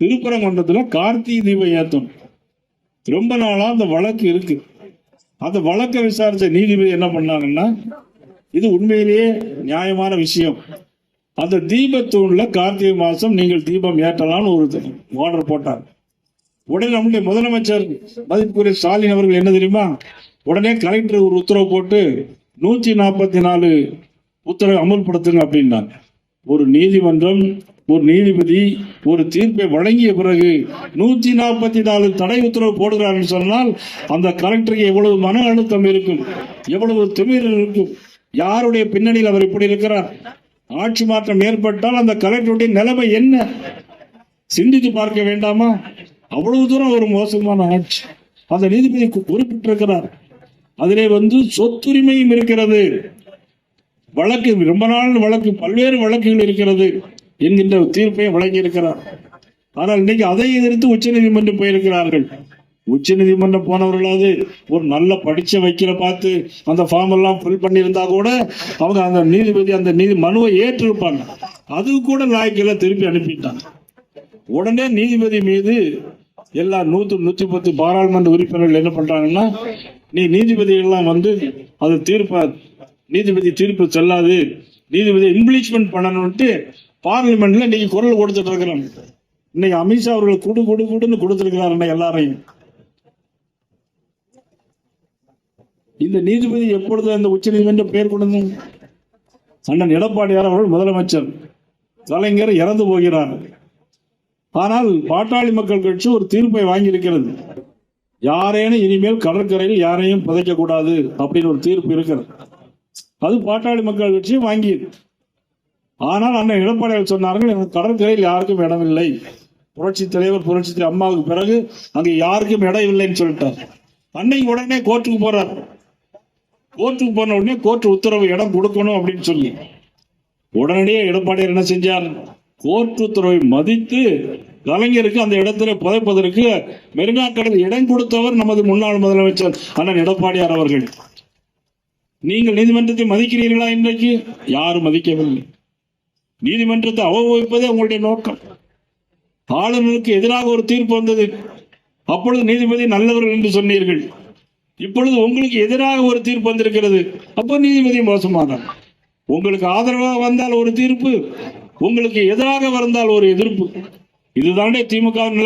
திருப்பரங்குன்றத்துல கார்த்திகை தீபம் ஏத்தம். ரொம்ப நாளா அந்த வழக்கு இருக்கு. அந்த வழக்கை விசாரிச்ச நீதிபதி என்ன பண்ணாங்கன்னா இது உண்மையிலேயே நியாயமான விஷயம். அந்த தீபத்தூண்ல கார்த்திகை மாசம் நீங்கள் தீபம் ஏற்றலாம்னு ஒரு ஆர்டர் போட்டார் உடனே நம்முடைய முதலமைச்சர் மதிப்புக்குரிய ஸ்டாலின் அவர்கள் என்ன தெரியுமா? உடனே கலெக்டர் ஒரு உத்தரவு போட்டு நூற்றி நாற்பத்தி நாலு உத்தரவை அமல்படுத்துங்க அப்படின்னாங்க. ஒரு நீதிமன்றம் ஒரு நீதிபதி ஒரு தீர்ப்பை வழங்கிய பிறகு நூத்தி நாற்பத்தி நாலு தடை உத்தரவு போடுகிறார் சொன்னால் அந்த கலெக்டருக்கு எவ்வளவு மன அழுத்தம் இருக்கும் எவ்வளவு திமிர் இருக்கும் யாருடைய பின்னணியில் அவர் இப்படி இருக்கிறார்? ஆட்சி மாற்றம் ஏற்பட்டால் அந்த கலெக்டருடைய நிலைமை என்ன? சிந்தித்து பார்க்க வேண்டாமா? அவ்வளவு தூரம் ஒரு மோசமான ஆட்சி. அந்த நீதிபதி குறிப்பிட்டிருக்கிறார். அதிலே வந்து சொத்துரிமையும் இருக்கிறது. வழக்கு ரொம்ப நாள் வழக்கு பல்வேறு வழக்குகள் இருக்கிறது. என்கின்ற தீர்ப்பை வழங்கியிருக்கிறார். ஆனால் இன்னைக்கு அதை எதிர்த்து உச்சநீதிமன்றம் போயிருக்கிறார்கள். உச்சநீதிமன்றம் போனவர்களாவது ஒரு நல்ல படிச்ச வக்கீல பார்த்து அந்த ஃபார்ம் எல்லாம் ஃபில் பண்ணியிருந்தா கூட அவங்க அந்த நீதிபதி அந்த நீதி மனுவை ஏற்றிருப்பாங்க. அது கூட லாய்க்கில திருப்பி அனுப்பிட்டாங்க உடனே நீதிபதி மீது எல்லா நூத்து நூத்தி பத்து பாராளுமன்ற உறுப்பினர்கள் என்ன பண்றாங்கன்னா நீ நீதிபதிகள்லாம் வந்து அது தீர்ப்ப நீதிபதி தீர்ப்பு செல்லாது நீதிபதி இம்ப்ளீச்மெண்ட் பண்ணணும்ட்டு பார்லிமெண்ட்ல இன்னைக்கு குரல் கொடுத்துட்டு இருக்கிறோம் இன்னைக்கு அமித்ஷா அவர்கள் குடு குடு குடுன்னு கொடுத்துருக்கிறார் இன்னைக்கு எல்லாரையும். இந்த நீதிபதி எப்பொழுது அந்த உச்ச நீதிமன்றம் பெயர் கொடுங்க அண்ணன் எடப்பாடியார் அவர்கள் முதலமைச்சர். கலைஞர் இறந்து போகிறார். ஆனால் பாட்டாளி மக்கள் கட்சி ஒரு தீர்ப்பை வாங்கியிருக்கிறது. யாரேனும் இனிமேல் கடற்கரையில் யாரையும் புதைக்க கூடாது அப்படின்னு ஒரு தீர்ப்பு இருக்கிறது. அது பாட்டாளி மக்கள் கட்சி வாங்கியது. ஆனால் அண்ணன் எடப்பாடியார் சொன்னார்கள் எனக்கு கடற்கரையில் யாருக்கும் இடமில்லை. புரட்சி தலைவர் புரட்சி அம்மாவுக்கு பிறகு அங்கே யாருக்கும் இடம் இல்லைன்னு சொல்லிட்டார். அன்னைக்கு உடனே கோர்ட்டுக்கு போறார். கோர்ட்டுக்கு போன உடனே கோர்ட் உத்தரவு இடம் கொடுக்கணும் அப்படின்னு சொல்லி. உடனடியே எடப்பாடியார் என்ன செஞ்சார்? கோர்ட் உத்தரவை மதித்து கலைஞருக்கு அந்த இடத்துல புதைப்பதற்கு மெரினாக்கடல் இடம் கொடுத்தவர் நமது முன்னாள் முதலமைச்சர் அண்ணன் எடப்பாடியார் அவர்கள். நீங்கள் நீதிமன்றத்தை மதிக்கிறீர்களா இன்றைக்கு? யாரும் மதிக்கவில்லை. நீதிமன்றத்தை அவமதிப்பதே உங்களுடைய நோக்கம். ஆளுநருக்கு எதிராக ஒரு தீர்ப்பு வந்தது. அப்பொழுது நீதிபதி நல்லவர்கள் என்று சொன்னீர்கள். இப்பொழுது உங்களுக்கு எதிராக ஒரு தீர்ப்பு வந்திருக்கிறது. அப்போ நீதிபதி மோசமானார். உங்களுக்கு ஆதரவாக வந்தால் ஒரு தீர்ப்பு. உங்களுக்கு எதிராக வந்தால் ஒரு எதிர்ப்பு. இதுதானே திமுக